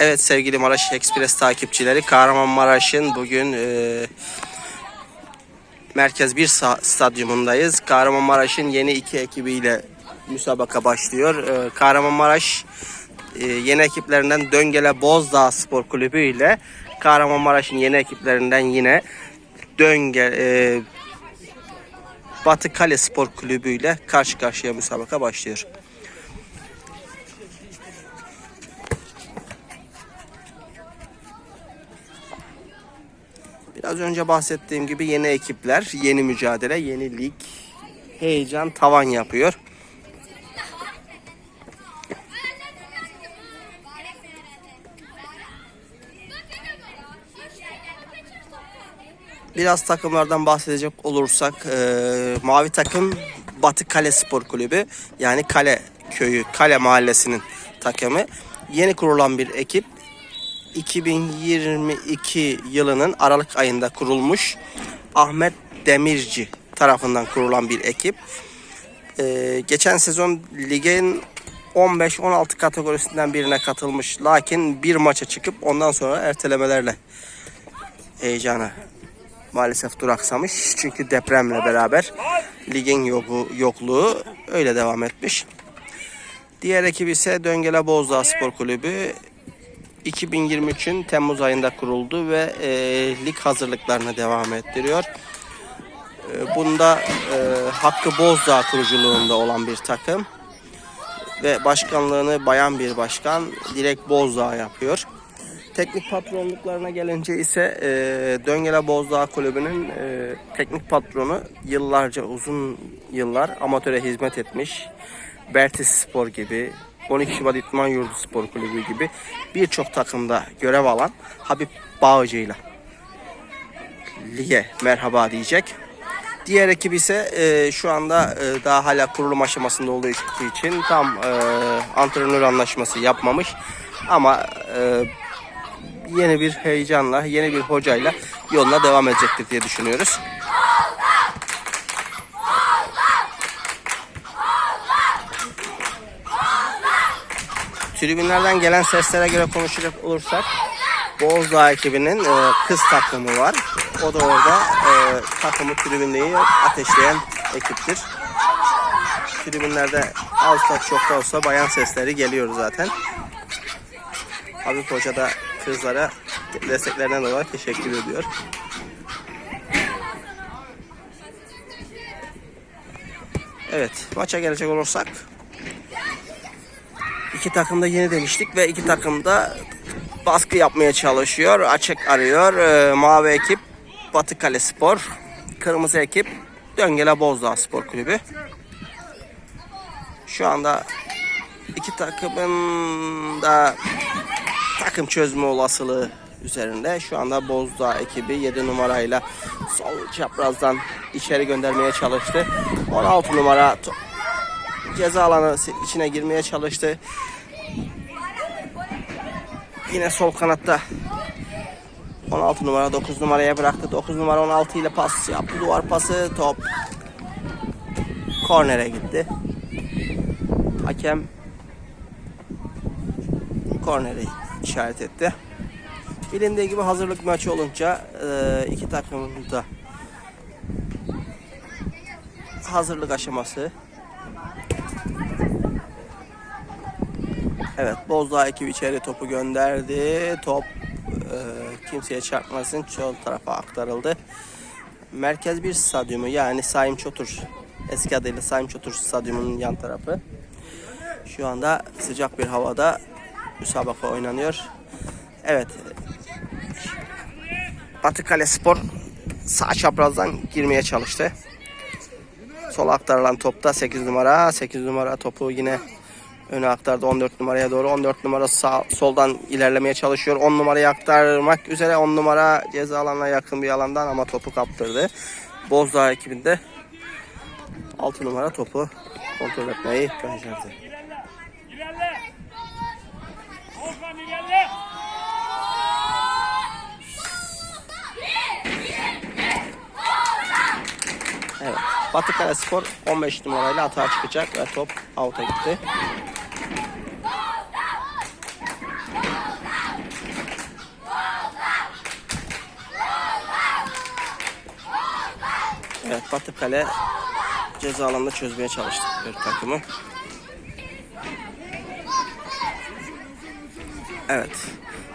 Evet sevgili Maraş Express takipçileri Kahramanmaraş'ın bugün e, Merkez 1 sa- stadyumundayız. Kahramanmaraş'ın yeni iki ekibiyle müsabaka başlıyor. E, Kahramanmaraş e, yeni ekiplerinden Döngele Bozdağ Spor Kulübü ile Kahramanmaraş'ın yeni ekiplerinden yine Dönge e, Batı Kale Spor Kulübü ile karşı karşıya müsabaka başlıyor. Biraz önce bahsettiğim gibi yeni ekipler, yeni mücadele, yeni lig, heyecan tavan yapıyor. Biraz takımlardan bahsedecek olursak eee, mavi takım Batı Kale Spor Kulübü yani Kale köyü, Kale mahallesinin takımı. Yeni kurulan bir ekip. 2022 yılının Aralık ayında kurulmuş Ahmet Demirci tarafından kurulan bir ekip. Eee, geçen sezon ligin 15-16 kategorisinden birine katılmış. Lakin bir maça çıkıp ondan sonra ertelemelerle heyecanı maalesef duraksamış. Çünkü depremle beraber ligin yoku, yokluğu öyle devam etmiş. Diğer ekip ise Döngele Bozdağ Spor Kulübü 2023'ün Temmuz ayında kuruldu ve e, lig hazırlıklarına devam ettiriyor. E, bunda e, Hakkı Bozdağ kuruculuğunda olan bir takım ve başkanlığını bayan bir başkan Dilek Bozdağ yapıyor. Teknik patronluklarına gelince ise e, Döngele Bozdağ Kulübü'nün e, teknik patronu yıllarca uzun yıllar amatöre hizmet etmiş. Bertis Spor gibi, 12 Şubat İtman Yurdu Spor Kulübü gibi birçok takımda görev alan Habib Bağcı'yla lige merhaba diyecek. Diğer ekip ise e, şu anda e, daha hala kurulum aşamasında olduğu için tam e, antrenör anlaşması yapmamış. Ama e, yeni bir heyecanla, yeni bir hocayla yoluna devam edecektir diye düşünüyoruz. Tribünlerden gelen seslere göre konuşacak olursak Bozdağ ekibinin e, kız takımı var. O da orada e, takımı tribündeyi ateşleyen ekiptir. Tribünlerde da çok da olsa bayan sesleri geliyor zaten. Habib Hoca da kızlara desteklerinden dolayı teşekkür ediyor. Evet maça gelecek olursak iki takım da yeni demiştik ve iki takım da baskı yapmaya çalışıyor. Açık arıyor. Ee, mavi ekip Batı Kale Spor. Kırmızı ekip Döngele Bozdağ Spor Kulübü. Şu anda iki takımın da takım çözme olasılığı üzerinde. Şu anda Bozdağ ekibi 7 numarayla sol çaprazdan içeri göndermeye çalıştı. 16 numara ceza alanı içine girmeye çalıştı. Yine sol kanatta 16 numara 9 numaraya bıraktı. 9 numara 16 ile pas yaptı. Duvar pası top kornere gitti. Hakem korneri işaret etti. Bilindiği gibi hazırlık maçı olunca e, iki takımın da hazırlık aşaması. Evet Bozdağ ekibi içeri topu gönderdi. Top e, kimseye çarpmasın sol tarafa aktarıldı. Merkez bir stadyumu yani Saim Çotur eski adıyla Saim Çotur stadyumunun yan tarafı. Şu anda sıcak bir havada müsabaka oynanıyor. Evet. Batı Kale Spor sağ çaprazdan girmeye çalıştı. Sola aktarılan topta 8 numara. 8 numara topu yine öne aktardı 14 numaraya doğru. 14 numara sağ, soldan ilerlemeye çalışıyor. 10 numarayı aktarmak üzere. 10 numara ceza alanına yakın bir alandan ama topu kaptırdı. Bozdağ ekibinde 6 numara topu kontrol etmeyi becerdi. Evet. Batı Kale Spor 15 numarayla atağa çıkacak ve top out'a gitti. Evet Batı Kale ceza alanında çözmeye çalıştı takımı. Evet.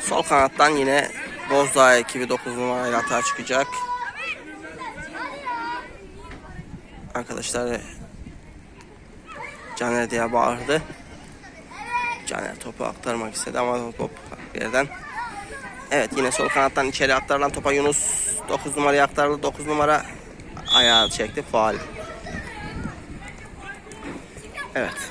Sol kanattan yine Bozdağ ekibi 9 numarayla hata çıkacak. Arkadaşlar Caner diye bağırdı. Caner topu aktarmak istedi ama top yerden. Evet yine sol kanattan içeri aktarılan topa Yunus 9 numaraya aktarıldı. 9 numara ayağı çekti. Faal. Evet.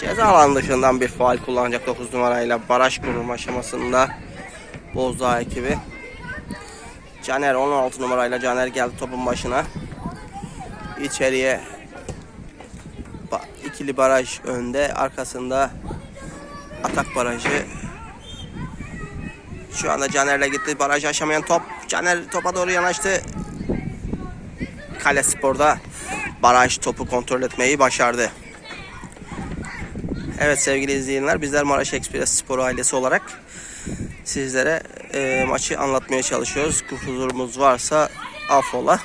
Ceza alanı dışından bir faal kullanacak 9 numarayla baraj kurulma aşamasında Bozdağ ekibi. Caner 16 numarayla Caner geldi topun başına. İçeriye ikili baraj önde arkasında atak barajı şu anda Caner'le gitti barajı aşamayan top Caner topa doğru yanaştı Kale Spor'da baraj topu kontrol etmeyi başardı. Evet sevgili izleyenler bizler Maraş Ekspres Spor ailesi olarak sizlere e, maçı anlatmaya çalışıyoruz. Kusurumuz varsa affola.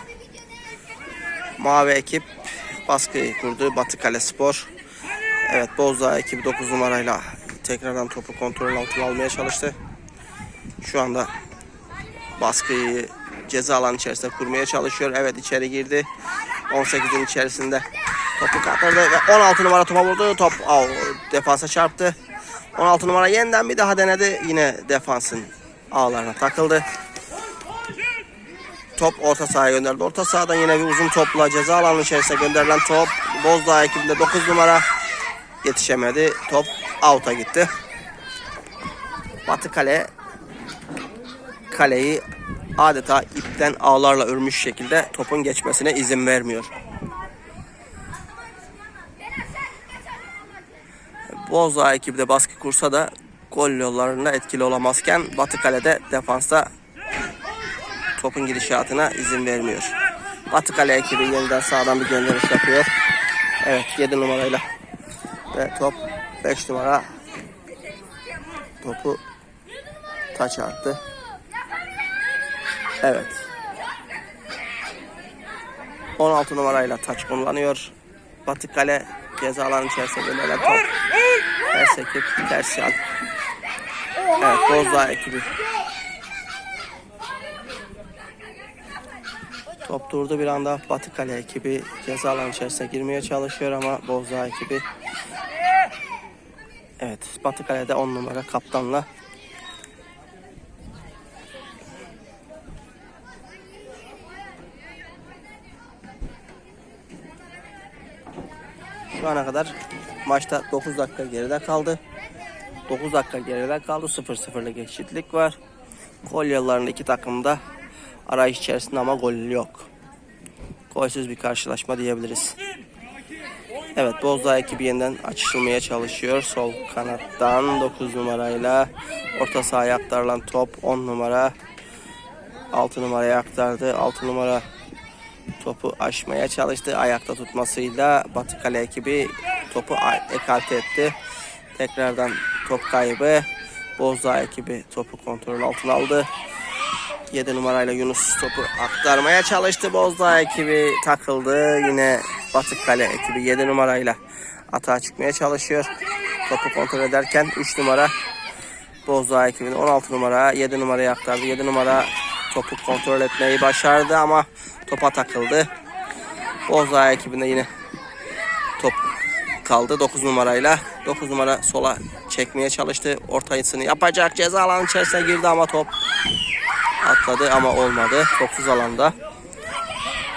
Mavi ekip baskı kurdu Batı Kale Spor. Evet Bozdağ ekibi 9 numarayla tekrardan topu kontrol altına almaya çalıştı. Şu anda baskıyı ceza alanı içerisinde kurmaya çalışıyor. Evet içeri girdi. 18'in içerisinde topu kaptırdı ve 16 numara topa vurdu. Top av, defansa çarptı. 16 numara yeniden bir daha denedi. Yine defansın ağlarına takıldı. Top orta sahaya gönderdi. Orta sahadan yine bir uzun topla ceza alanı içerisine gönderilen top. Bozdağ ekibinde 9 numara yetişemedi. Top out'a gitti. Batı kale kaleyi adeta ipten ağlarla örmüş şekilde topun geçmesine izin vermiyor. Bozdağ ekibi de baskı kursa da gol yollarında etkili olamazken Batı Kale'de defansta topun gidişatına izin vermiyor. Batı Kale ekibi yeniden sağdan bir gönderiş yapıyor. Evet 7 numarayla ve top 5 numara topu taç attı. Evet. 16 numarayla taç kullanıyor. Batı Kale ceza alanı içerisinde gönderilen top. Ters ekip ters yan. Evet Bozdağ ekibi. Top durdu bir anda Batı Kale ekibi ceza alanı içerisine girmeye çalışıyor ama Bozdağ ekibi Evet Batı Kale'de 10 numara kaptanla Şu ana kadar maçta 9 dakika geride kaldı. 9 dakika geride kaldı. 0-0'lık eşitlik var. Gol iki takım da arayış içerisinde ama gol yok. Golsüz bir karşılaşma diyebiliriz. Evet Bozdağ ekibi yeniden açılmaya çalışıyor. Sol kanattan 9 numarayla orta sahaya aktarılan top 10 numara 6 numaraya aktardı. 6 numara topu aşmaya çalıştı. Ayakta tutmasıyla Batı Kale ekibi topu ekarte etti. Tekrardan top kaybı. Bozdağ ekibi topu kontrol altına aldı. 7 numarayla Yunus topu aktarmaya çalıştı. Bozdağ ekibi takıldı. Yine Batı Kale ekibi 7 numarayla atağa çıkmaya çalışıyor. Topu kontrol ederken 3 numara Bozdağ ekibinin 16 numara 7 numaraya aktardı. 7 numara topu kontrol etmeyi başardı ama topa takıldı. Bozdağ ekibinde yine top kaldı 9 numarayla. 9 numara sola çekmeye çalıştı. Ortayısını yapacak. Ceza alanı içerisine girdi ama top atladı ama olmadı. Topsuz alanda.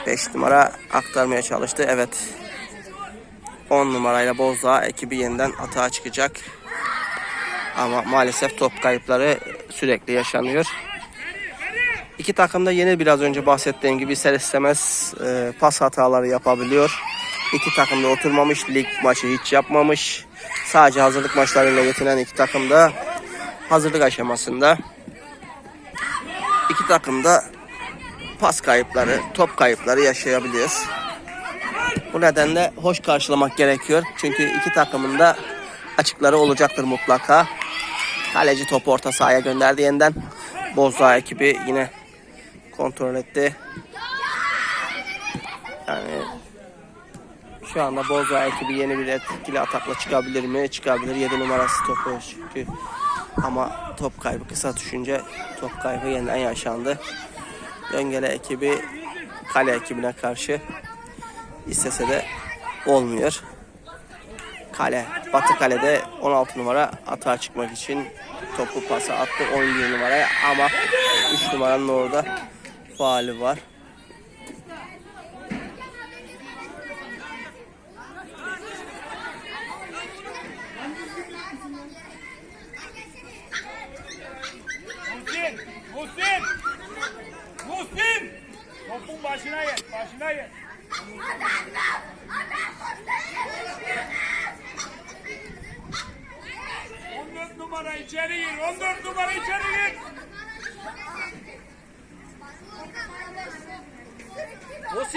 5 numara aktarmaya çalıştı. Evet. 10 numarayla Bozdağ ekibi yeniden atağa çıkacak. Ama maalesef top kayıpları sürekli yaşanıyor. İki takım da yeni biraz önce bahsettiğim gibi ister istemez e, pas hataları yapabiliyor. İki takım da oturmamış, lig maçı hiç yapmamış. Sadece hazırlık maçlarıyla yetinen iki takım da hazırlık aşamasında. İki takım da pas kayıpları, top kayıpları yaşayabiliyor. Bu nedenle hoş karşılamak gerekiyor. Çünkü iki takımın da açıkları olacaktır mutlaka. Kaleci topu orta sahaya gönderdi yeniden. Bozdağ ekibi yine kontrol etti. Yani şu anda Boza ekibi yeni bir etkili atakla çıkabilir mi? Çıkabilir. 7 numarası topu çünkü. Ama top kaybı kısa düşünce top kaybı yeniden yaşandı. Döngele ekibi kale ekibine karşı istese de olmuyor. Kale. Batı kalede 16 numara atağa çıkmak için topu pası attı 17 numaraya ama 3 numaranın orada faali var. Muhsin! Muhsin! Muhsin! Topun başına gel, başına gel. On dört numara içeri gir, on dört numara içeri gir.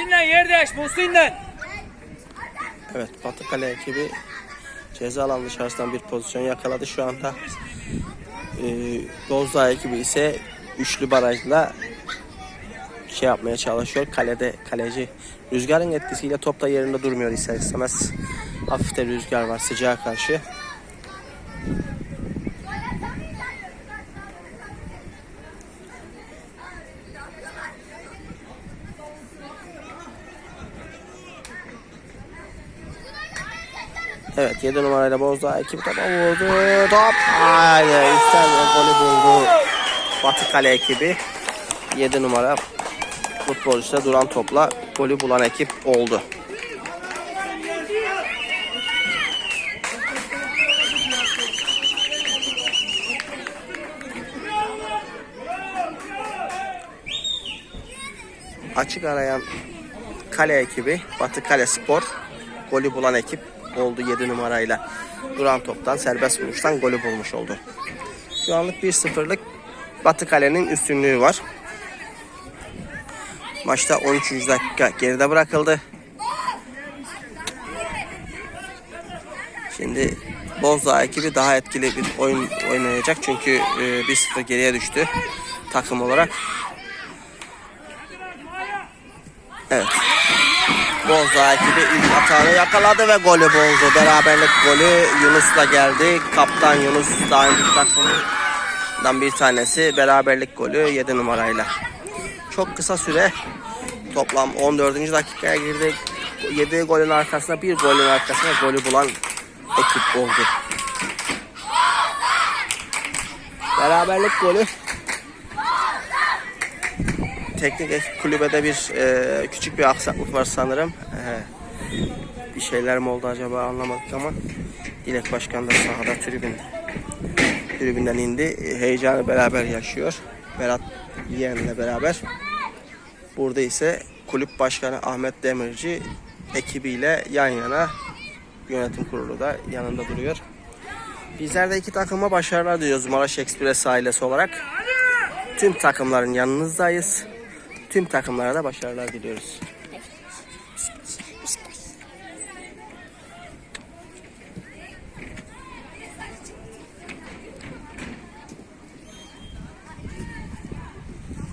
Muhsin'le yer değiş Muhsin'le. Evet Batı Kale ekibi ceza alan dışarısından bir pozisyon yakaladı şu anda. Ee, Bozdağ ekibi ise üçlü barajla şey yapmaya çalışıyor. Kalede kaleci rüzgarın etkisiyle top da yerinde durmuyor ister istemez. Hafif de rüzgar var sıcağa karşı. Evet 7 numarayla Bozdağ ekibi topa vurdu. Top. Haydi üstten golü buldu. Batı Kale ekibi 7 numara futbolcuda duran topla golü bulan ekip oldu. Açık arayan kale ekibi Batı Kale Spor golü bulan ekip oldu 7 numarayla. Duran toptan serbest vuruştan golü bulmuş oldu. Şu anlık 1-0'lık Batı Kale'nin üstünlüğü var. Maçta 13. dakika geride bırakıldı. Şimdi Bozdağ ekibi daha etkili bir oyun oynayacak çünkü e, 1-0 geriye düştü takım olarak. Evet. Bozdağ ekibi ilk atağını yakaladı ve golü buldu. Beraberlik golü Yunus'la geldi. Kaptan Yunus daha önceki takımdan bir tanesi. Beraberlik golü 7 numarayla. Çok kısa süre toplam 14. dakikaya girdi. 7 golün arkasında bir golün arkasında golü bulan ekip oldu. Beraberlik golü teknik kulübede bir e, küçük bir aksaklık var sanırım. E, bir şeyler mi oldu acaba anlamadık ama Dilek Başkan da sahada tribünde. Tribünden indi. E, Heyecanı beraber yaşıyor. Berat Yeğen'le beraber. Burada ise kulüp başkanı Ahmet Demirci ekibiyle yan yana yönetim kurulu da yanında duruyor. Bizler de iki takıma başarılar diliyoruz Maraş Ekspres ailesi olarak. Tüm takımların yanınızdayız. Tüm takımlara da başarılar diliyoruz.